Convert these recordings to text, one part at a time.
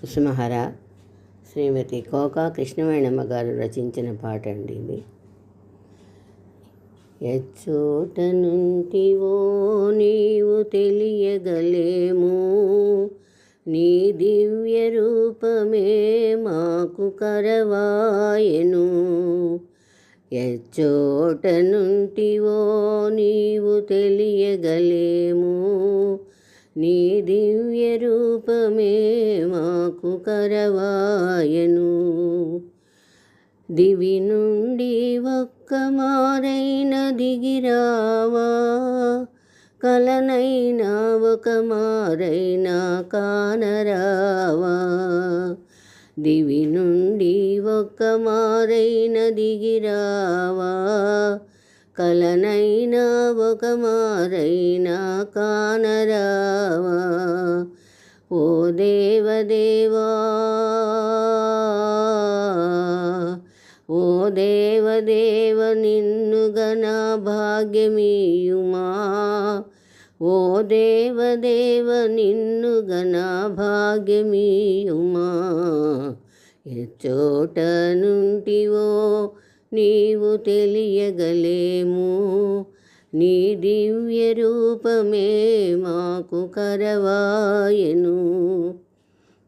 కుసుమహర శ్రీమతి cocoa Krishnavenamma గారు రచించిన పాట అండి ఇది. ఎచ్చోట నుంటివో నీవు తెలియగలేము నీ దివ్య రూపమే మాకు కరవాయను. ఎచ్చోట నుంటివో నీవు తెలియగలేము నీ దివ్య రూపమే మాకు కరవాయను. దివి నుండి ఒక్క మారైన దిగిరావా కలనైనా ఒక మారైనా కానరావా. దివి నుండి ఒక్క మారైన దిగిరావా కలనైనా ఒక మారైనా కానరావా? ఓ దేవదేవా ఓ దేవదేవ నిన్ను గణ భాగ్యమీయుమా? ఓ దేవదేవ నిన్ను గణ భాగ్యమీయుమా? ఎచ్చోట నుంటివో నీవు తెలియగలేము. నీ దివ్య రూపమే మాకు కరవాయను.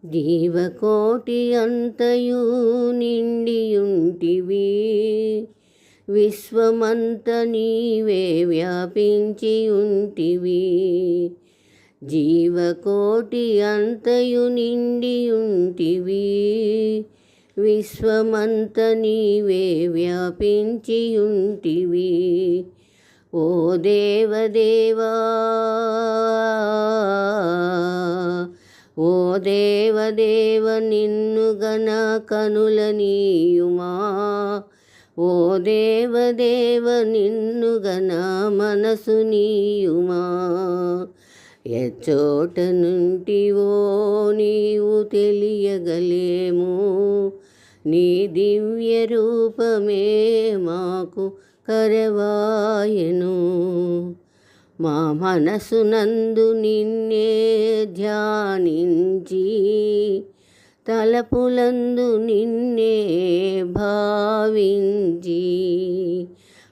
జీవకోటి అంతయు నిండియుంటివి. విశ్వమంత నీవే వ్యాపించి ఉంటివి జీవకోటి అంతయు నిండియుంటివి. విశ్వమంత నీవే వ్యాపించి ఉంటివి ఓ దేవదేవా ఓ దేవదేవ నిన్ను గణ కనుల నీయుమా. ఓ దేవదేవ నిన్ను గణ మనసు నీయుమా. ఎచ్చోట నుంటివో నీవు తెలియగలేము. నీ దివ్య రూపమే మాకు కరవాయను. మా మనసునందు నిన్నే ధ్యానించి తలపులందు నిన్నే భావించి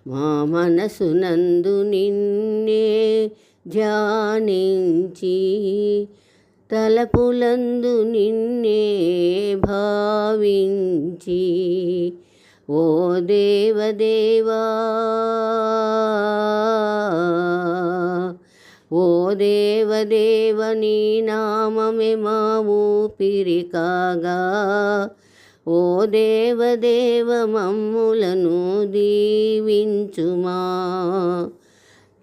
మా మనసునందు నిన్నే ధ్యానించి తలపులందు నిన్నే భావించి ఓ దేవదేవా! ఓ దేవదేవ నీ నామమే మా ఊపిరి కాగా ఓ దేవదేవ మమ్ములను దీవించుమా.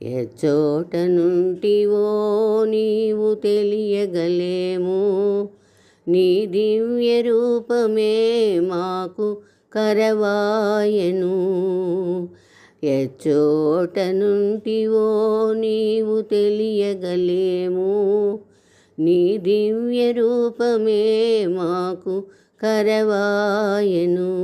ఎచ్చోట నుంటివో నీవు తెలియగలేము. నీ దివ్య రూపమే మాకు కరవాయను. ఎచ్చోట నుంటివో నీవు తెలియగలేము. నీ దివ్య రూపమే మాకు కరవాయను.